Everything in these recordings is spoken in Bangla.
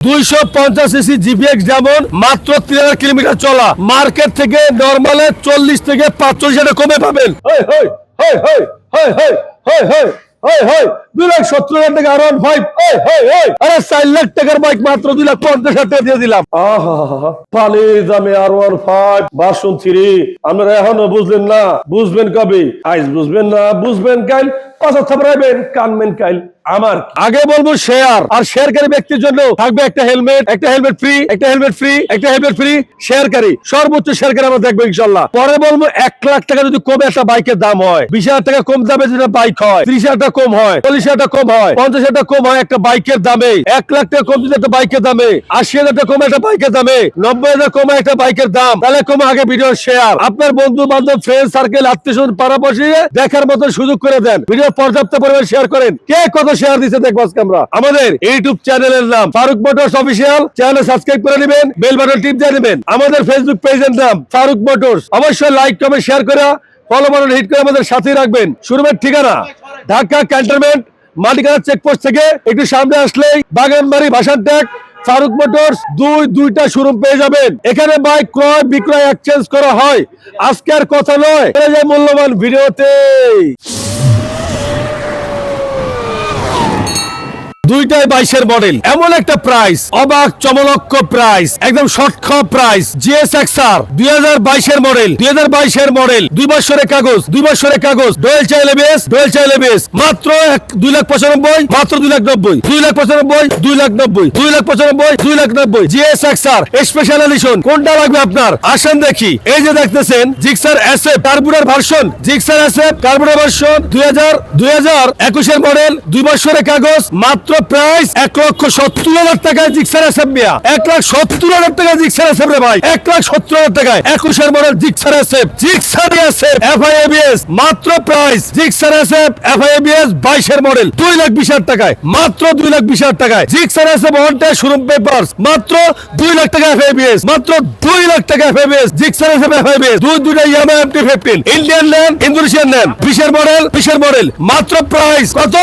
দুইশো পঞ্চাশ সিসি জিপিএক্স যেমন মাত্র তিন হাজার কিলোমিটার চলা মার্কেট থেকে নর্মালে চল্লিশ থেকে পাঁচচল্লিশ হাজার কমে পাবেন দুই লাখ সত্তর হাজার টাকা আর ফাইভ আরে চার লাখ টাকার বাইক মাত্র দুই লাখ পঞ্চাশ হাজার দিয়ে দিলাম। দামে আর ওয়ান ফাইভ থ্রি। এখনও বুঝলেন না, বুঝবেন কবে? বুঝবেন না, বুঝবেন কথা কানবেন আমার আগে বলব শেয়ার আর শেয়ারকারী ব্যক্তির জন্য থাকবে একটা হেলমেট একটা হেলমেট ফ্রি একটা হেলমেট ফ্রি একটা হেলমেট ফ্রি শেয়ারকারী সর্বোচ্চ শেয়ারকারী আমরা দেখব ইনশাল্লাহ পরে বলব এক লাখ টাকা যদি কমে একটা বাইকের দাম হয়, বিশ হাজার টাকা কম দামে যদি বাইক হয়, ত্রিশ হাজার টাকা কম হয়, চল্লিশ হাজার কম হয়। পঞ্চাশ হাজার কম হয় একটা বাইকের দামে। এক লাখ টাকা কম একটা বাইকের দামে। আশি হাজার একটা বাইকের দামে। নব্বই হাজার একটা বাইকের দাম। তাহলে আগে ভিডিও শেয়ার আপনার বন্ধু বান্ধব ফ্রেন্ড সার্কেল আত্মীয় স্বজন বসিয়ে দেখার মতো সুযোগ করে দেন। ভিডিও পর্যাপ্ত পরিমাণ শেয়ার করেন। কে কত শেয়ার দিচ্ছে দেখব আজকে আমরা। আমাদের ইউটিউব চ্যানেলের নাম Farooq motors official channel subscribe করে নেবেন বেল বাটন টিপ দিয়ে নেবেন। আমাদের ফেসবুক পেজের নাম ফারুক মোটরস অবশ্যই লাইক কমেন্ট শেয়ার করে ফলো বাটন হিট করে আমাদের সাথে রাখবেন। শুরুমের ঠিকানা ঢাকা ক্যান্টনমেন্ট মালিকানা চেকপোস্ট থেকে একটু সামনে আসলেই বাগানবাড়ি ভাষার ট্যাগ ফারুক মোটরস দুই, দুইটা শোরুম পেয়ে যাবেন। এখানে বাইক ক্রয়, বিক্রয় এক্সচেঞ্জ করা হয়। আজকের কথা নয় মূল্যবান ভিডিওতে দুইটাই বাইশের মডেল। এমন একটা প্রাইস অবাক চমলক্ষ প্রাইস একদম শর্ট প্রাইস জিএস এক্সআর দুই হাজার বাইশের মডেল, দুই হাজার বাইশের মডেল, দুই বছরের কাগজ, দুই বছরের কাগজ ডোয়েল চাইলে বেস ডোয়েল চাইলে বেস মাত্র দুই লাখ পঁচানব্বই, মাত্র দুই লাখ নব্বই, দুই লাখ পঁচানব্বই, দুই লাখ নব্বই, দুই লাখ পঁচানব্বই, দুই লাখ নব্বই জিএস এক্সআর স্পেশাল এডিশন কোনটা লাগবে আপনার? আসেন দেখি। এই যে দেখতেছেন Gixxer SF carburettor version Gixxer SF carburettor version দুই হাজার দুই হাজার একুশের মডেল, দুই বছরের কাগজ, মাত্র প্রাইস এক লক্ষ সত্তর হাজার টাকায় জিক্সার এসএফ মিয়া এক লাখ সত্তর হাজার টাকা জিক্সার এসএফ রে ভাই। এক লাখ সত্তর হাজার টাকায় একুশের model Gixxer SF Gixxer SF FI ABS মাত্র price Gixxer SF FI ABS বাইশের মডেল। দুই লাখ বিশ হাজার টাকায়, মাত্র দুই লাখ বিশ হাজার টাকায় Gixxer SF one showroom paper মাত্র দুই লাখ টাকা এফআইএবিএস মাত্র দুই লাখ টাকা এফআইএবিএস জিক্সার এসএফ এফআইএবিএস দুই, দুইটা Yamaha MT fifteen Indian land Indonesian land বিশের মডেল বিশের মডেল, মাত্র প্রাইস কত?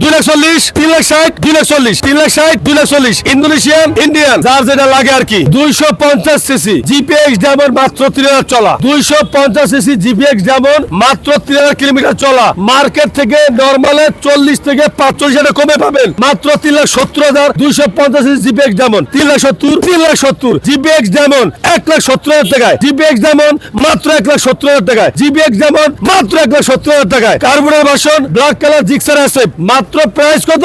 দুই লাখ চল্লিশ, তিন লাখ ষাট দুই লাখ চল্লিশ তিন লাখ ষাট দুই লাখ চল্লিশ। ইন্দোনেশিয়ান, ইন্ডিয়ান যার যেটা লাগে আর কি। দুইশো পঞ্চাশ সিসি, জিপিএক্স যেমন মাত্র তিন হাজার চলা। দুইশো পঞ্চাশ সিসি, জিপিএক্স যেমন মাত্র তিন হাজার কিলোমিটার চলা। মার্কেট থেকে নর্মালে চল্লিশ থেকে পাঁচচল্লিশ হাজার কমে পাবেন। মাত্র তিন লাখ সত্তর হাজার দুইশো পঞ্চাশ সিসি, জিপিএক্স যেমন তিন লাখ সত্তর, তিন লাখ সত্তর, জিপিএক্স যেমন এক লাখ সত্তর হাজার টাকায়। জিপিএক্স যেমন মাত্র এক লাখ সত্তর হাজার টাকায়। জিপিএক্স যেমন মাত্র এক লাখ সত্তর হাজার টাকায়। কার্বনের বাসন, ব্ল্যাক কালার, জিক্সার আছে মাত্র প্রাইস কত?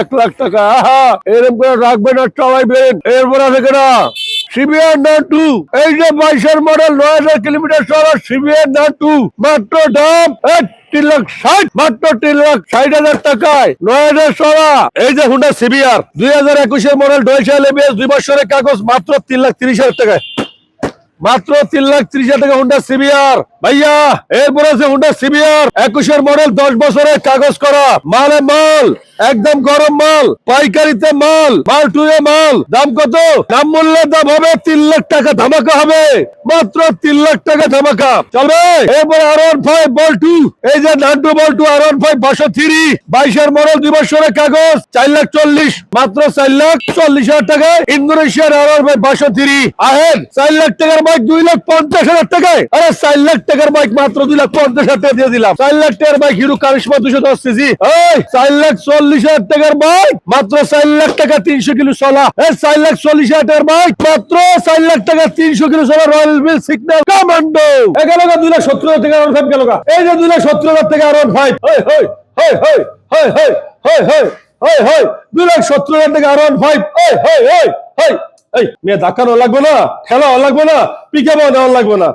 এক লাখ টাকা। আহা এরকম করে রাখবেন আর চালাইবেন। এরপর আছে কেনা সিবিআর না টু এই যে বাইশের মডেল নয় হাজার কিলোমিটার সিবিআর না টু মাত্র দাম তিন লাখ ষাট, মাত্র তিন লাখ ষাট হাজার টাকায়। নয় হাজার এই যে হুন্ডা সিবিআর দুই হাজার একুশের মডেল এবিএস দুই বছরের কাগজ, মাত্র তিন লাখ তিরিশ হাজার টাকায়। মাত্র তিন লাখ ত্রিশ হাজার টাকা হুন্ডা সিবিআর ভাইয়া, এরপর আছে হুন্ডা সিবিআর একুশের মডেল দশ বছরের কাগজ করা। মালে মাল। একদম গরম মাল, পাইকারিতে মাল মাল টুয়ে মাল। দাম কত? দাম মূল্যের দাম হবে তিন লাখ টাকা ধামাকা হবে। মাত্র তিন লাখ টাকা ধামাকা। চলবে? এরপর আর ওয়ান ফাইভ বল টু এই যে নান্টু বল টু আর ওয়ান ফাইভ বাসো থ্রি। বাইশের মডেল, দুই বছরের কাগজ, চার লাখ চল্লিশ। মাত্র চার লাখ চল্লিশ হাজার টাকায় ইন্দোনেশিয়ার আর ওয়ান ফাইভ বাসো থ্রি। আহেন চার লাখ টাকার বাইক দুই লাখ পঞ্চাশ হাজার টাকায়। আরে চার লাখ টাকার বাইক মাত্র দুই লাখ পঞ্চাশ হাজার টাকা দিয়ে দিলাম। চার লাখ টাকার বাইক হিরো কারিশমা দুশো দশ সিসি। এই, চার লাখ চল্লিশ হাজার টাকার বাইক মাত্র চার লাখ টাকা তিনশো কিলো চলা চার লাখ চল্লিশ হাজার টাকার বাইক মাত্র চার লাখ টাকা তিনশো কিলো চলা রয়্যাল বিল সিগন্যাল কমান্ডো এগারো দুই লাখ সত্তর হাজার টাকা আরন ফাইভ গেল এই যে দুই লাখ সত্তর হাজার টাকা আরন ফাইভ হয় হয় হয় হয় হয় হয় হয় হয় হই দুই লাখ সত্তর হাজার টাকা আরন ফাইভ হয় হয় হয় হই এই, মেয়ে ধাক্কানো লাগবে না, খেলা লাগবে না দেওয়া লাগবে না।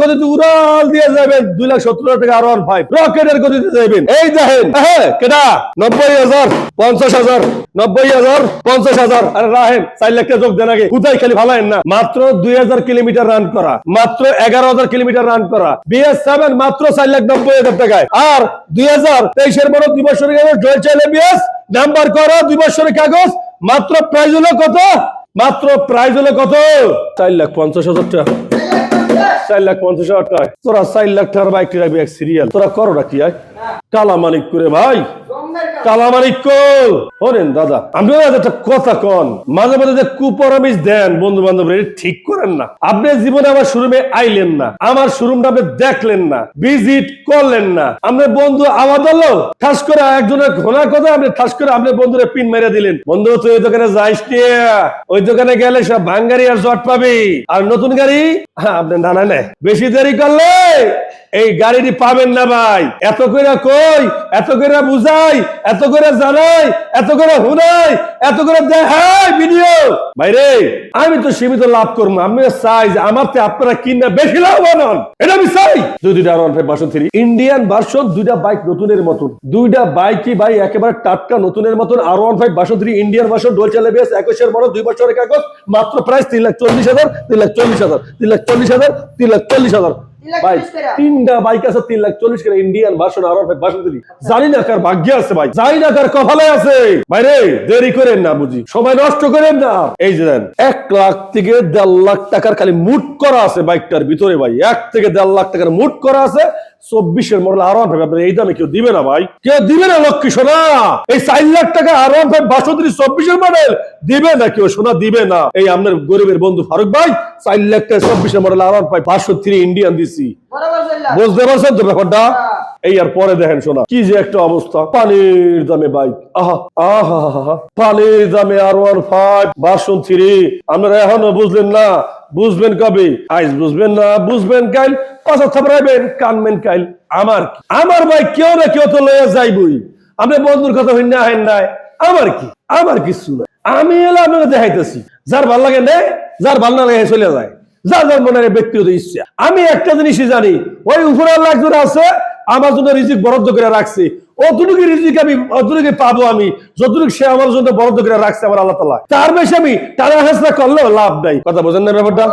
গতিতে উড়াল দিয়ে যাবেন দুই লাখ সত্তর হাজার টাকা আর ওয়ান ফাইভ গতিতে যাবেন। এই দেখেন হ্যাঁ কেটা নব্বই হাজার, পঞ্চাশ হাজার, নব্বই হাজার, পঞ্চাশ হাজার। আরে রাহেন চার লাখ যোগ দেন আগে। কোথায় না। মাত্র দুই হাজার কিলোমিটার রান করা। মাত্র এগারো হাজার কিলোমিটার রান করা। বিএস সেভেন মাত্র চার লাখ নব্বই হাজার টাকায়। আর দুই হাজার তেইশের বড় দুই বছরের কাগজ জয় চাইলে বিএস নাম্বার করো দুই বছরের কাগজ। মাত্র প্রাইজ হলো কত? মাত্র প্রাইজ হলো কত? চার লাখ পঞ্চাশ হাজার টাকা। চার লাখ পঞ্চাশ হাজার টাকা তোরা চার লাখ টাকার বাইকটি রাখবি এক সিরিয়াল তোরা করো না কি কালা মালিক করে ভাই। কালামানিক শোনেন দাদা, আপনি একটা কথা কন। মাঝে মাঝে যে দেন বন্ধু বান্ধব ঠিক করেন না। আপনি জীবনে আমার শোরুমে আইলেন না। আমার শোরুমটা আপনি দেখলেন না। ভিজিট করলেন না। আপনার বন্ধু আওয়াজ হলো, ঠাস করে একজনের ঘোনার কথা আপনি ঠাস করে আপনার বন্ধুরে পিন মেরে দিলেন। বন্ধু, তুই ওই দোকানে যাইস ওই দোকানে গেলে সব ভাঙ্গারি আর জট পাবি। আর নতুন গাড়ি? হ্যাঁ আপনি না না। বেশি দেরি করলে এই গাড়িটি পাবেন না ভাই। এত করে কই, এত করে বুঝাই, এত করে জানাই, এত করে হুনাই এত করে দেখাই ভিডিও। ভাইরে, আমি তো সীমিত লাভ করব আমি চাই যে আমার তে আপনারা কিনে বেশি লাভবান হন। এটা আমি চাই। দুই দুইটা ইন্ডিয়ান ভার্সন দুইটা বাইক নতুনের মতন। দুইটা বাইকই ভাই একেবারে টাটকা নতুনের মতন। R one five version three Indian version ডোল চালে বেশ একুশের বড় দুই বছরের কাগজ, মাত্র প্রাইস তিন লাখ চল্লিশ হাজার, তিন লাখ চল্লিশ হাজার, তিন লাখ চল্লিশ হাজার, তিন লাখ চল্লিশ হাজার। ভাই তিনটা বাইক আছে তিন লাখ চল্লিশ করে ইন্ডিয়ান ভাষণ আর ভাষণ দিলি। জানি না কার ভাগ্য আছে ভাই জানি না কার কপালে আছে। ভাই রে দেরি করেন না বুঝি সময় নষ্ট করেন না। এই যে দেন এক লাখ থেকে দেড় লাখ টাকার খালি মুট করা আছে বাইকটার ভিতরে ভাই এক থেকে দেড় লাখ টাকার মুট করা আছে চব্বিশের মডেল আর ওয়ান ফাইভ আপনার এই দামে কেউ দিবে না ভাই। কেউ দিবে না লক্ষ্মী সোনা। এই চার লাখ টাকা আর ওয়ান ফাইভ বাষট্টি চব্বিশের মডেল। দিবে না কেউ সোনা দিবে না। এই আপনার গরিবের বন্ধু ফারুক ভাই চার লাখ টাকা চব্বিশের মডেল আর ওয়ান ফাইভ বাষট্টি ইন্ডিয়ান দিছি। বুঝতে পারছেন তো ব্যাপারটা? এই আর পরে দেখেন শোনা কি যে একটা অবস্থা। পানির দামে বাইক আহা আহা পানির দামে R one five version three আপনারা এখনও বুঝলেন না বুঝবেন কবে আইস বুঝবেন না, বুঝবেন কাইল পাশা থাপড়াইবেন, কানবেন কাইল। আমার? আমার ভাই কেউ না কেউ তো লয়ে যাইবই। আপনি বন্ধুর কথা হইন না, হেন নাই। আমার কি? আমার কিছু না। আমি এলে আপনাকে দেখাইতেছি। যার ভালো লাগে নে, যার ভালো না লাগে চলে যায়। যার যার মনে হয় ব্যক্তিগত ইচ্ছা। আমি একটা জিনিসই জানি, ওই উপরে আল্লাহ একজন আছে, আমার জন্য রিজিক বরাদ্দ করে রাখছে। অতটুকু রিজিক আমি অতটুকু পাবো আমি যতটুকু সে আমার জন্য বরাদ্দ করে রাখছে আমার আল্লাহ তালা তার বেশি আমি টানা হাসনা করলেও লাভ নাই। কথা বোঝেন না ব্যাপারটা?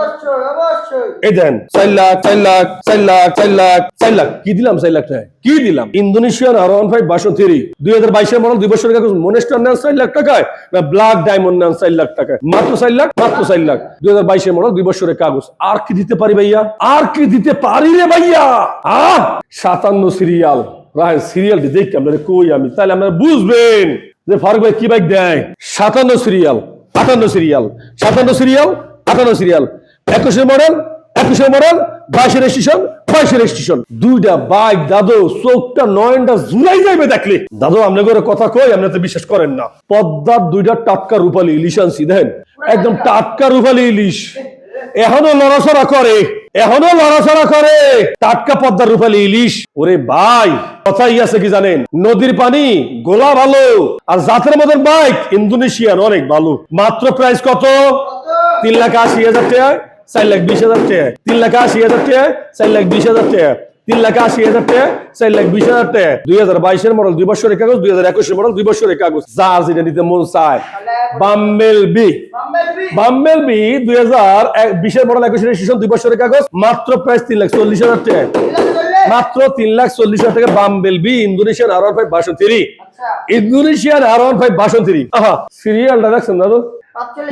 এই দেন চার লাখ চার লাখ চার লাখ চার লাখ চার লাখ। কি দিলাম চার লাখ টাকা কি দিলাম? Indonesian five three. দুই হাজার বাইশের মডেল দুই বছরের কাগজ মনেস্টার নেন চার লাখ টাকায় না ব্ল্যাক ডায়মন্ড নেন চার লাখ টাকায়? মাত্র চার লাখ মাত্র চার লাখ। দুই হাজার বাইশের মডেল দুই বছরের কাগজ। আর কি দিতে পারি ভাইয়া? আর কি দিতে পারি রে ভাইয়া? আহ! সাতান্ন সিরিয়াল। রায় সিরিয়ালটি দেখি আপনারা কই আমি? তাহলে আপনারা বুঝবেন যে ফারুক ভাই কি বাইক দেয়। সাতান্ন সিরিয়াল, আটান্ন সিরিয়াল, সাতান্ন সিরিয়াল, আটান্ন সিরিয়াল। একুশের মডেল একুশের মডেল বাইশের স্টেশন বাইশের স্টেশন দুইটা বাইক দাদু, চোখটা নয়নটা জুলাই দেখলে। দাদু আপনি করে কথা কই আপনি তো বিশ্বাস করেন না। পদ্মার দুইটা টাটকা রূপালী ইলিশ আনছি, দেখেন? একদম টাটকা রূপালী ইলিশ। এখনও লড়াচড়া করে, এখনও লড়াচড়া করে। টাটকা পদ্মার রূপালী ইলিশ। ওরে ভাই, কথাই আছে কি জানেন? নদীর পানি, গোলা ভালো। আর জাতের মতন বাইক ইন্দোনেশিয়ার অনেক ভালো। মাত্র প্রাইস কত? তিন লাখ আশি হাজার টাকা চার লাখ বিশ হাজার টাকা তিন লাখ আশি হাজার টাকা চার লাখ বিশ হাজার টাকা তিন লাখ আশি হাজার টাকা চার লাখ বিশ হাজার টাকা দুই হাজার বাইশের মডেল দুই বছরের কাগজ, দুই হাজার একুশের মডেল দুই বছরের কাগজ। যা যেটা নিতে মন চায়, বাম্বেল বি। Bumble B. দুই হাজার বিশের মডেল একুশের স্টেশন দুই বছরের কাগজ মাত্র প্রাইস তিন লাখ চল্লিশ হাজার টাকা? মাত্র তিন লাখ চল্লিশ হাজার টাকা bumblebee Indonesian R one five version three আচ্ছা Indonesian R one five version three আহা সিরিয়ালটা দেখছেন দাদু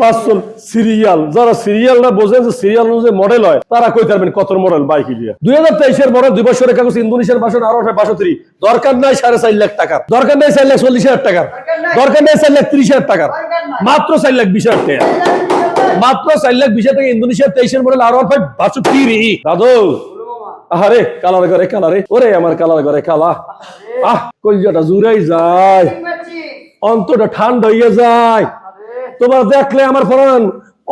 পাঁচশো সিরিয়াল। যারা সিরিয়ালটা বোঝেন যে সিরিয়াল অনুযায়ী মডেল হয় তারা কই পারবেন কত মডেল বাইক দিয়ে দুই হাজার তেইশের মডেল দুই বছরের কাগজ ইন্দোনেশিয়ার বাসন আর থ্রি দরকার নাই সাড়ে চার লাখ টাকার। দরকার নাই চার লাখ চল্লিশ হাজার টাকার। দরকার নাই। চার লাখ ত্রিশ হাজার টাকার। মাত্র চার লাখ বিশ হাজার টাকা। মাত্র চার লাখ বিশ হাজার টাকা ইন্দোনেশিয়ার তেইশের মডেল আর ফাইভ থ্রি দাদু। আরে কালার ঘরে কালারে ওরে আমার কালার ঘরে কালা। আহ কলজাটা জুড়াই যায়। অন্তটা ঠান্ডা হইয়া যায়। তোমার দেখলে আমার ফরান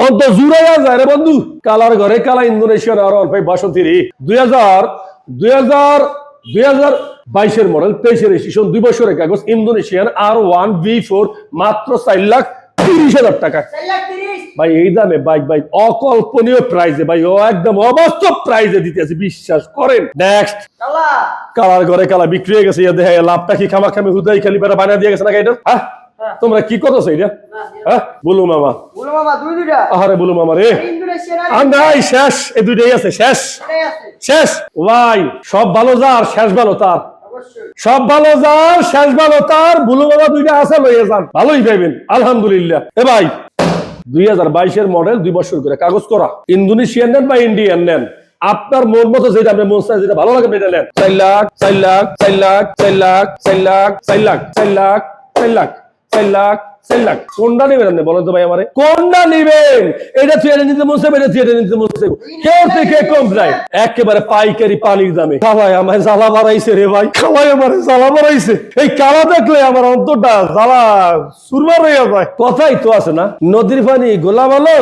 অন্ত জুড়াইয়া যায় রে বন্ধু। কালার ঘরে কালা ইন্দোনেশিয়ার আর ফাইভ বাসন্তী দুই হাজার দুই হাজার দুই হাজার বাইশের মডেল তেইশের দুই বছরের কাগজ ইন্দোনেশিয়ান আর ওয়ান ফোর মাত্র চার লাখ তিরিশ হাজার টাকা। ভাই এই দামে বাইক বাইক অকল্পনীয় প্রাইজে ভাই ও একদম অবাস্তব প্রাইজে দিতেছে বিশ্বাস করেন। নেক্সট কালা। কালার ঘরে কালা বিক্রি হয়ে গেছে ইয়া দেখে লাভটা কি খামা খামি হুদাই খালি বেড়া বানিয়ে দিয়ে গেছে না এটা? হ্যাঁ। তোমরা কি করতেছো এটা? হ্যাঁ? বলু মামা। বলো মামা দুই দুইটা। আহারে বলু মামা রে। নাই শেষ। এই দুইটাই আছে শেষ। শেষ। ভাই সব ভালো যার শেষ ভালো তার। সব ভালো যার শেষ ভালো তার বুলু বাবা দুইটা আছে লইয়ে যান। ভালোই পাইবেন আলহামদুলিল্লাহ। এ ভাই দুই হাজার বাইশের মডেল দুই বছর করে কাগজ করা। ইন্দোনেশিয়ান নেন বা ইন্ডিয়ান নেন? আপনার মন মতো যেটা আপনার মন চায় যেটা ভালো লাগে নেন। চার লাখ চার লাখ চার লাখ চার লাখ চার লাখ চার লাখ চার লাখ চার লাখ চার লাখ। চার লাখ কোনটা নেবেন আপনি? বলেন তো ভাই আমারে। কোনটা নিবেন? এটা এটা নিতে মন চাইবে এটা এটা নিতে মন চাইবে কেউ থেকে একেবারে পাইকারি পানির দামে। খাওয়াই আমার জ্বালা বাড়াইছে রে ভাই। খাওয়াই আমার জ্বালা বাড়াইছে। এই কালা দেখলে আমার অন্তরটা জ্বালা সুরমা রইয়া যায়। কথাই তো আছে না। নদীর পানি গোলা ভালো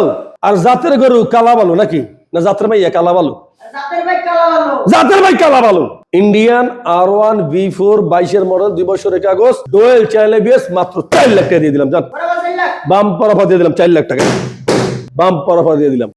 আর জাতের গরু কালা ভালো নাকি? না জাতের মাইয়া কালা ভালো? জাতের ভাই কালা ভালো। জাতের ভাই কালা ভালো। Indian R one B four বাইশের মডেল দুই বছর এক আগস্ট ডোয়েল চাইলে বিএস মাত্র চার লাখ টাকা দিয়ে দিলাম জান। বাম পরফা দিয়ে দিলাম চার লাখ টাকা। বাম পরফা দিয়ে দিলাম।